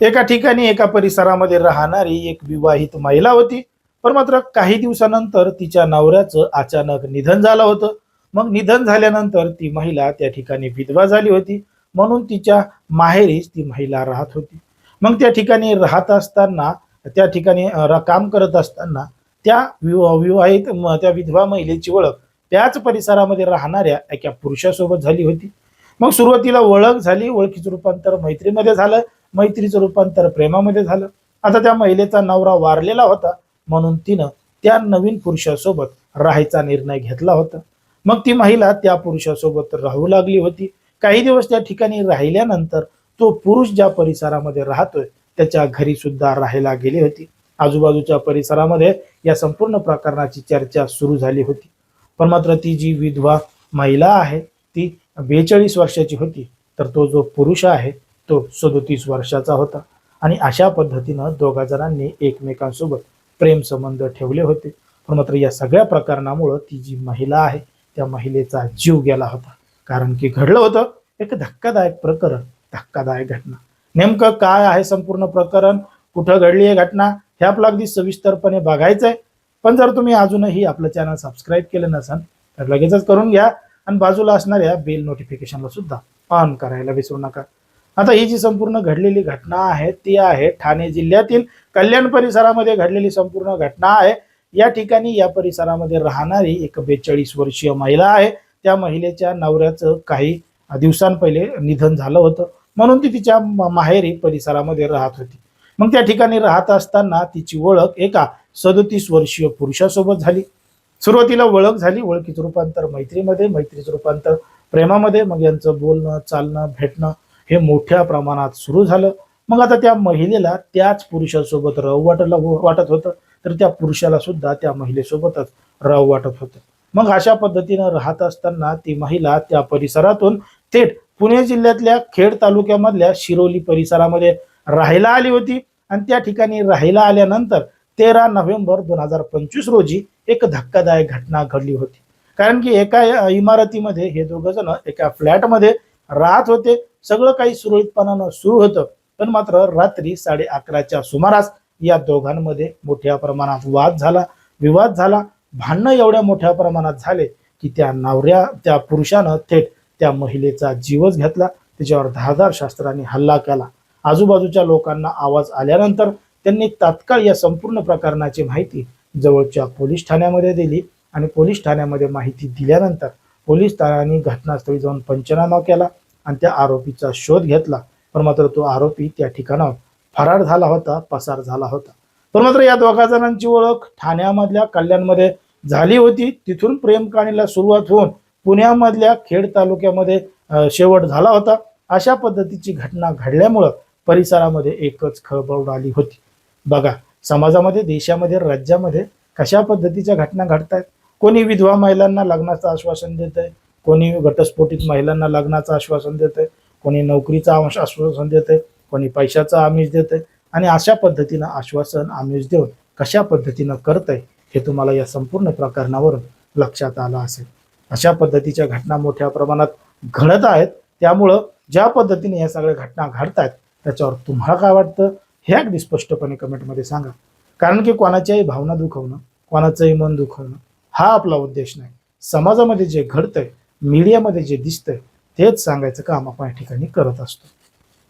एका ठिकाणी एका परिसरामध्ये राहणारी एक विवाहित महिला होती. पण मात्र काही दिवसानंतर तिच्या नवऱ्याचं अचानक निधन झालं होतं. मग निधन झाल्यानंतर ती महिला त्या ठिकाणी विधवा झाली होती. म्हणून तिच्या माहेरीच ती महिला राहत होती. मग त्या ठिकाणी राहत असताना त्या ठिकाणी काम करत असताना त्या विवाहित म- त्या विधवा महिलेची ओळख त्याच परिसरामध्ये राहणाऱ्या एका पुरुषासोबत झाली होती. मग सुरुवातीला ओळख झाली ओळखीचं रूपांतर मैत्रीमध्ये झालं. मैत्रीचं रूपांतर प्रेमामध्ये झालं. आता त्या महिलेचा नवरा वारलेला होता म्हणून तिनं त्या नवीन पुरुषासोबत राहायचा निर्णय घेतला होता. मग ती महिला त्या पुरुषासोबत राहू लागली होती. काही दिवस त्या ठिकाणी राहिल्यानंतर तो पुरुष ज्या परिसरामध्ये राहतोय त्याच्या घरी सुद्धा राहायला गेली होती. आजूबाजूच्या परिसरामध्ये या संपूर्ण प्रकरणाची चर्चा सुरू झाली होती. पण मात्र ती जी विधवा महिला आहे ती बेचाळीस वर्षाची होती तर तो जो पुरुष आहे तो सदोतीस वर्षाचा होता. आणि अशा पद्धतीनं दोघा जणांनी एकमेकांसोबत प्रेम संबंध ठेवले होते. पण मात्र या सगळ्या प्रकरणामुळं ती जी महिला आहे त्या महिलेचा जीव गेला होता. कारण की घडलं होतं एक धक्कादायक प्रकरण धक्कादायक घटना. नेमकं काय आहे संपूर्ण प्रकरण? कुठं घडली आहे घटना? हे आपलं अगदी सविस्तरपणे बघायचं आहे पण जर तुम्ही अजूनही आपलं चॅनल सबस्क्राईब केलं नसाल तर लगेचच करून घ्या. आणि बाजूला असणाऱ्या बेल नोटिफिकेशनला सुद्धा ऑन करायला विसरू नका. आता ही जी संपूर्ण घडलेली घटना आहे ती आहे ठाणे जिल्ह्यातील कल्याण परिसरामध्ये घडलेली संपूर्ण घटना आहे. या ठिकाणी या परिसरामध्ये राहणारी एक बेचाळीस वर्षीय महिला आहे. त्या महिलेच्या नवऱ्याचं काही दिवसांपहिले निधन झालं होतं. म्हणून ती तिच्या माहेरी परिसरामध्ये राहत होती. मग त्या ठिकाणी राहत असताना तिची ओळख एका सदोतीस वर्षीय पुरुषासोबत झाली. सुरुवातीला ओळख झाली ओळखीचं रूपांतर मैत्रीमध्ये मैत्रीचं रूपांतर प्रेमामध्ये. मग यांचं बोलणं चालणं भेटणं हे मोठ्या प्रमाणात सुरू झालं. मग आता त्या महिलेला त्याच पुरुषासोबत रव वाटला वाटत होतं. तर त्या पुरुषाला सुद्धा त्या महिलेसोबतच रव वाटत होतं. मग अशा पद्धतीनं राहत असताना ती महिला त्या परिसरातून थेट पुणे जिल्ह्यातल्या खेड तालुक्यामधल्या शिरोली परिसरामध्ये राहायला आली होती. आणि त्या ठिकाणी राहायला आल्यानंतर तेरा नोव्हेंबर दोन हजार पंचवीस रोजी एक धक्कादायक घटना घडली होती. कारण की एका इमारतीमध्ये हे दोघं जण एका फ्लॅटमध्ये राहत होते. सगळं काही सुरळीतपणानं सुरू होतं. पण मात्र रात्री साडे अकराच्या सुमारास या दोघांमध्ये मोठ्या प्रमाणात वाद झाला. विवाद झाला. भांडणं एवढ्या मोठ्या प्रमाणात झाले की त्या नवऱ्या त्या पुरुषानं थेट त्या महिलेचा जीवच घेतला. तिच्यावर धारदार शास्त्राने हल्ला केला. आजूबाजूच्या लोकांना आवाज आल्यानंतर त्यांनी तात्काळ या संपूर्ण प्रकरणाची माहिती जवळच्या पोलीस ठाण्यामध्ये दिली आणि पोलीस ठाण्यामध्ये माहिती दिल्यानंतर पोलीस ठाण्याने घटनास्थळी जाऊन पंचनामा केला. आणि त्या आरोपीचा शोध घेतला. पण मात्र तो आरोपी त्या ठिकाणावर फरार झाला होता पसार झाला होता. पण मात्र या दोघा जणांची ओळख ठाण्यामधल्या कल्याणमध्ये झाली होती. तिथून प्रेमकाणीला सुरुवात होऊन पुण्यामधल्या खेड तालुक्यामध्ये शेवट झाला होता. अशा पद्धतीची घटना घडल्यामुळं परिसरामध्ये एकच खळबळ उडाली होती. बघा समाजामध्ये देशामध्ये राज्यामध्ये कशा पद्धतीच्या घटना घडतायत? कोणी विधवा महिलांना लग्नाचं आश्वासन देत आहे कोणी घटस्फोटित महिलांना लग्नाचं आश्वासन देत आहे कोणी नोकरीचं आश्वासन देत आहे कोणी पैशाचं आमिष देत आहे आणि अशा पद्धतीनं आश्वासन आमिष देऊन कशा पद्धतीनं करत आहे हे तुम्हाला या संपूर्ण प्रकरणावरून लक्षात आलं असेल. अशा पद्धतीच्या घटना मोठ्या प्रमाणात घडत आहेत. त्यामुळं ज्या पद्धतीने या सगळ्या घटना घडत आहेत त्याच्यावर तुम्हाला काय वाटतं हे अगदी स्पष्टपणे कमेंटमध्ये सांगा. कारण की कोणाच्याही भावना दुखवणं कोणाचंही मन दुखवणं हा आपला उद्देश नाही. समाजामध्ये जे घडतंय मीडियामध्ये जे दिसतंय तेच सांगायचं काम आपण या ठिकाणी करत असतो.